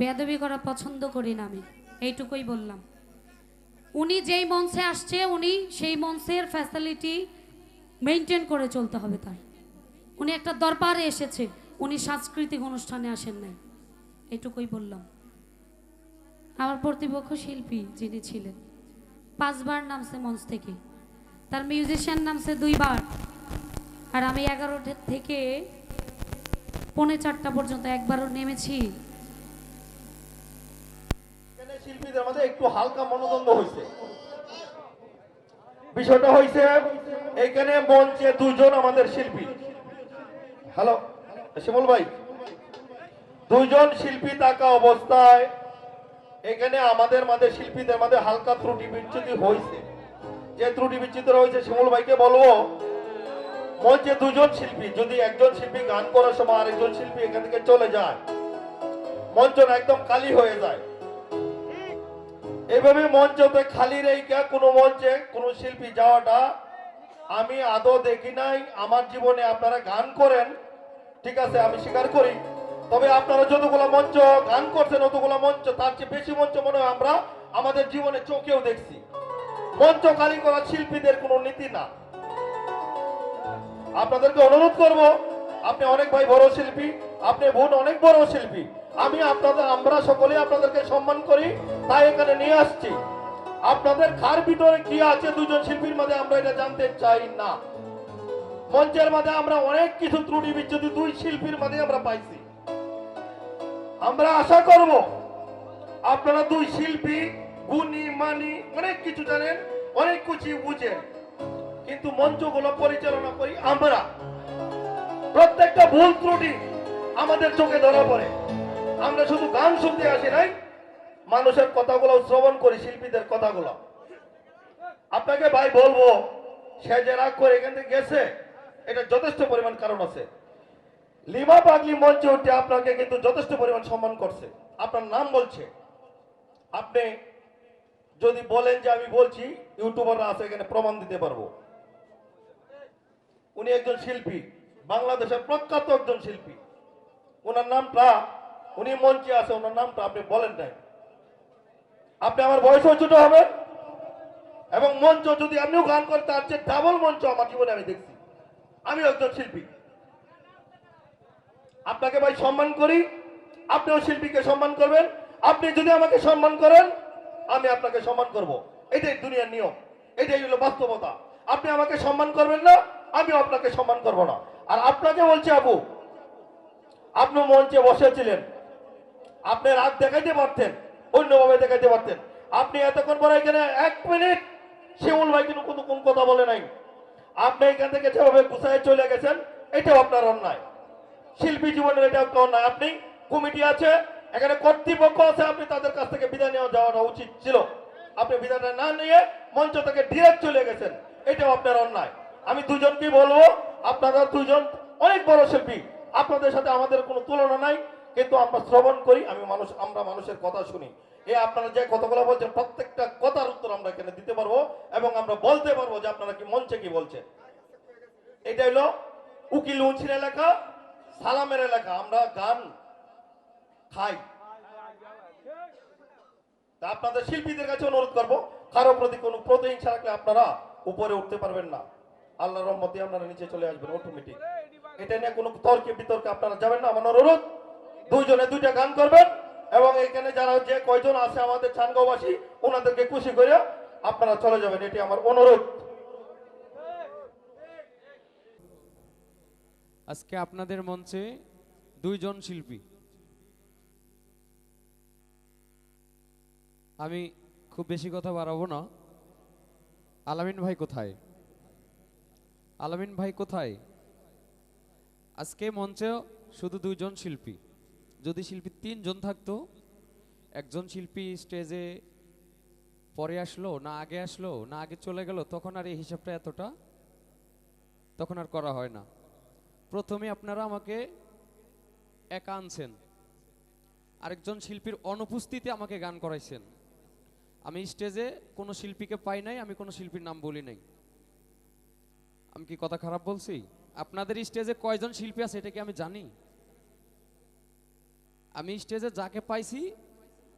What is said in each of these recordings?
বেয়াদবি করা পছন্দ করি না আমি। এইটুকুই বললাম। উনি যেই মঞ্চে আসছে, উনি সেই মঞ্চের ফ্যাসিলিটি মেনটেন করে চলতে হবে তার উনি একটা দরবারে এসেছে, উনি সাংস্কৃতিক অনুষ্ঠানে আসেন নাই। এটুকুই বললাম। আমার প্রতিপক্ষ শিল্পী যিনি ছিলেন, পাঁচবার নামছে মঞ্চ থেকে। তার মিউজিশিয়ান নামছে দুইবার। আর আমি এগারোটা থেকে পৌনে চারটা পর্যন্ত একবারও নেমেছি। শিল্পীদের মধ্যে একটু হালকা মনোদ্বন্দ্ব হয়েছে। বিষয়টা হয়েছে, এখানে মঞ্চে দুজন আমাদের শিল্পী। হ্যালো শিমুল ভাই। দুইজন শিল্পী থাকা অবস্থায় এখানে আমাদের মাঝে শিল্পীদের মাঝে হালকা ত্রুটি বিচ্ছুতি হয়েছে। যে ত্রুটি বিচ্ছুতি হয়েছে, শিমুল ভাইকে বলব, মঞ্চে দুজন শিল্পী, যদি একজন শিল্পী গান করার সময় আরেকজন শিল্পী এখান থেকে চলে যায় মঞ্চ একদম খালি হয়ে যায়। এভাবে মঞ্চতে খালি রেখে, কোনো মঞ্চে কোনো শিল্পী যাওয়াটা আমি আদৌ দেখি নাই। আমার জীবনে আপনারা গান করেন, ঠিক আছে, আমি স্বীকার করি। তবে আপনারা যতগুলো মঞ্চ গান করছেন, অতগুলো মঞ্চ, তার চেয়ে বেশি মঞ্চ মনে হয় আমরা আমাদের জীবনে চোখেও দেখছি। মঞ্চ খালি করা শিল্পীদের কোনো নীতি না। আপনাদেরকে অনুরোধ করব, আপনি অনেক ভাই বড় শিল্পী, আপনি বোন অনেক বড় শিল্পী। আমি আপনাদের, আমরা সকলে আপনাদেরকে সম্মান করি, তাই এখানে নিয়ে আসছি। আপনাদের খার ভিতরে কি আছে দুজন শিল্পীর মাঝে আমরা এটা জানতে চাই না। মঞ্চের মাঝে আমরা অনেক কিছু ত্রুটি বিচ্ছুতি দুই শিল্পীর মাঝে আমরা পাইছি। আমরা আশা করব আপনারা দুই শিল্পী, গুণী, মানি, অনেক কিছু জানেন, অনেক কিছু বুঝেন। কিন্তু মঞ্চগুলো পরিচালনা করি আমরা। প্রত্যেকটা ভুল ত্রুটি আমাদের চোখে ধরা পড়ে। আমরা শুধু গান শুনতে আসি নাই, মানুষের কথাগুলো শ্রবণ করি, শিল্পীদের কথাগুলো। আপনাকে ভাই বলব, সে যে রাগ করে এখান থেকে গেছে, এটা যথেষ্ট পরিমাণ কারণ আছে। লিমা পাগলি মঞ্চে উঠে আপনাকে কিন্তু যথেষ্ট পরিমাণ সম্মান করছে। আপনার নাম বলছে। আপনি যদি বলেন যে আমি বলছি, ইউটিউবাররা আছে, এখানে প্রমাণ দিতে পারব। উনি একজন শিল্পী, বাংলাদেশের প্রখ্যাত একজন শিল্পী। ওনার নামটা উনি মঞ্চে আছে, ওনার নামটা আপনি বলেন নাই। আপনি আমার বয়সও ছোট হবেন এবং মঞ্চ যদি আপনিও গান করেন, তার চেয়ে ডাবল মঞ্চ আমার জীবনে আমি দেখছি। আমি একজন শিল্পী। আপনাকে ভাই সম্মান করি, আপনিও শিল্পীকে সম্মান করবেন। আপনি যদি আমাকে সম্মান করেন, আমি আপনাকে সম্মান করব। এটাই দুনিয়ার নিয়ম। এটাই হলো বাস্তবতা। আপনি আমাকে সম্মান করবেন না আমি আপনাকে সম্মান করব না। আর আপনাকে বলছি আবু আপনি মঞ্চে বসেছিলেন। আপনি রাত দেখাইতে পারতেন, অন্যভাবে দেখাইতে পারতেন। আপনি এতক্ষণ পরে এখানে এক মিনিট শিমুল ভাই কিন্তু কোনো কোন কথা বলে নাই। আপনি এখান থেকে যেভাবে গুছায় চলে গেছেন, এটাও আপনার অন্যায়। শিল্পী জীবনের এটা একটা অন্যায় আপনি কমিটি আছে, এখানে কর্তৃপক্ষ আছে, আপনি তাদের কাছ থেকে বিদায় নেওয়া যাওয়াটা উচিত ছিল। আপনি বিদায়টা না নিয়ে মঞ্চ থেকে ডিরেক্ট চলে গেছেন, এটাও আপনার অন্যায়। আমি দুজনকে বলব, আপনারা দুজন অনেক বড় শিল্পী, আপনাদের সাথে আমাদের কোনো তুলনা নাই। কিন্তু আমরা শ্রবণ করি, আমি মানুষ আমরা মানুষের কথা শুনি। এ আপনারা যে কথাগুলো বলছেন, প্রত্যেকটা কথার উত্তর আমরা এখানে দিতে পারব এবং আমরা বলতে পারব যে আপনারা কি মঞ্চে কি বলছেন। এটা হলো উকিল উঞ্চির এলাকা, সালামের এলাকা। আমরা গান খাই। তা আপনাদের শিল্পীদের কাছে অনুরোধ করব, কারও প্রতি কোনো প্রতিহিংসা রাখলে আপনারা উপরে উঠতে পারবেন না। আল্লাহ রহমতে আপনারা নিচে চলে আসবেন অটোমেটিক এটা নিয়ে কোনো তর্কে বিতর্কে আপনারা যাবেন না। আমার অনুরোধ দুইজনে দুইটা গান করবেন এবং এখানে যারা যে কয়জন আছে আমাদের চানগাঁওবাসী, ওনাদেরকে খুশি করে আপনারা চলে যাবেন। এটি আমার অনুরোধ। আজকে আপনাদের মঞ্চে দুইজন শিল্পী। আমি খুব বেশি কথা বাড়াবো না। আলামিন ভাই কোথায়? আলামিন ভাই কোথায়? আজকে মঞ্চে শুধু দুইজন শিল্পী। যদি শিল্পী তিনজন থাকতো, একজন শিল্পী স্টেজে পরে আসলো, না আগে আসলো, না আগে চলে গেল, তখন আর এই হিসাবটা এতটা, তখন আর করা হয় না। প্রথমে আপনারা আমাকে একা আনছেন। আরেকজন শিল্পীর অনুপস্থিতি আমাকে গান করাইছেন। আমি স্টেজে কোনো শিল্পীকে পাই নাই, আমি কোনো শিল্পীর নাম বলি নাই। আমি কি কথা খারাপ বলছি? আপনাদের স্টেজে কয়জন শিল্পী আছে এটা কি আমি জানি? আমি স্টেজে যাকে পাইছি,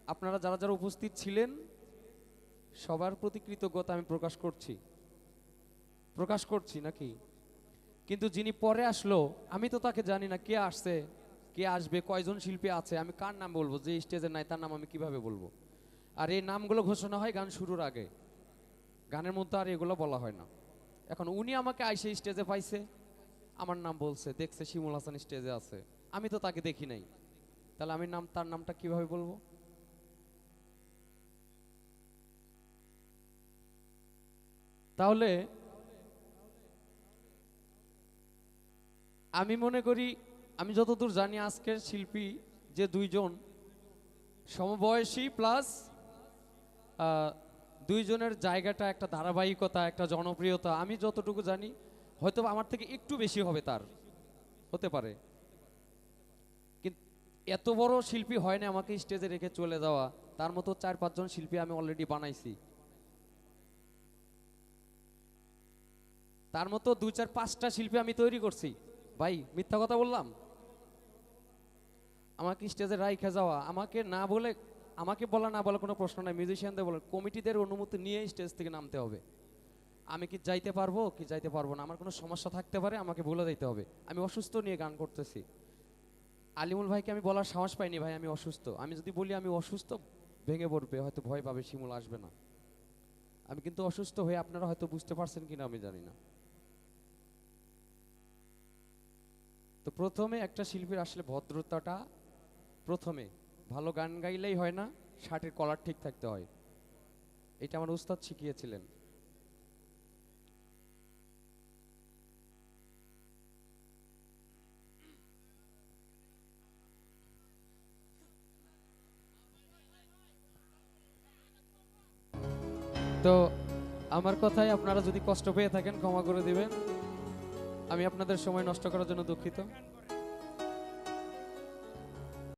আপনারা যারা যারা উপস্থিত ছিলেন, সবার প্রতি কৃতজ্ঞতা আমি প্রকাশ করছি। প্রকাশ করছি নাকি? কিন্তু যিনি পরে আসলো, আমি তো তাকে জানি না কে আসছে, কে আসবে, কয়জন শিল্পী আছে, আমি কার নাম বলব, যে স্টেজে নাই তার নাম আমি কীভাবে বলব? আর এই নামগুলো ঘোষণা হয় গান শুরুর আগে। গানের মধ্যে আর এগুলো বলা হয় না। এখন উনি আমাকে আইসে স্টেজে পাইছে, আমার নাম বলছে, দেখছে শিমুল হাসান স্টেজে আছে। আমি তো তাকে দেখি নাই। তাহলে আমি নাম, তার নামটা কীভাবে বলব? তাহলে আমি মনে করি, আমি যতদূর জানি আজকের শিল্পী যে দুইজন, সমবয়সী প্লাস দুইজনের জায়গাটা একটা ধারাবাহিকতা, একটা জনপ্রিয়তা, আমি যতটুকু জানি হয়তো আমার থেকে একটু বেশি হবে তার, হতে পারে। এত বড় শিল্পী হয় না আমাকে স্টেজে রেখে চলে যাওয়া। তার মতো চার, পাঁচজন শিল্পী আমি অলরেডি বানাইছি। তার মতো দুই চার, পাঁচটা শিল্পী আমি তৈরি করছি। ভাই, মিথ্যা কথা বললাম? আমাকে স্টেজে রাইখে যাওয়া। আমাকে না বলে, আমাকে বলা না বলা কোনো প্রশ্ন নাই। মিউজিশিয়ানদের বলে, কমিটিদের অনুমতি নিয়ে স্টেজ থেকে নামতে হবে। আমি কি যাইতে পারব, কি যাইতে পারব না? আমার কোনো সমস্যা থাকতে পারে, আমাকে বলে দিতে হবে। আমি অসুস্থ নিয়ে গান করতেছি। আলিমুল ভাইকে আমি বলার সাহস পাইনি, ভাই, আমি অসুস্থ। আমি যদি বলি আমি অসুস্থ, ভেঙে পড়বে, হয়তো ভয় পাবে, শিমুল আসবে না। আমি কিন্তু অসুস্থ হয়ে আপনারা হয়তো বুঝতে পারছেন কিনা আমি জানি না। তো প্রথমে একটা শিল্পীর আসলে ভদ্রতাটা, প্রথমে, ভালো গান গাইলেই হয় না, শার্টের কলার ঠিক থাকতে হয়। এটা আমার উস্তাদ শিখিয়েছিলেন। তো আমার কথায় আপনারা যদি কষ্ট পেয়ে থাকেন, ক্ষমা করে দিবেন। আমি আপনাদের সময় নষ্ট করার জন্য দুঃখিত।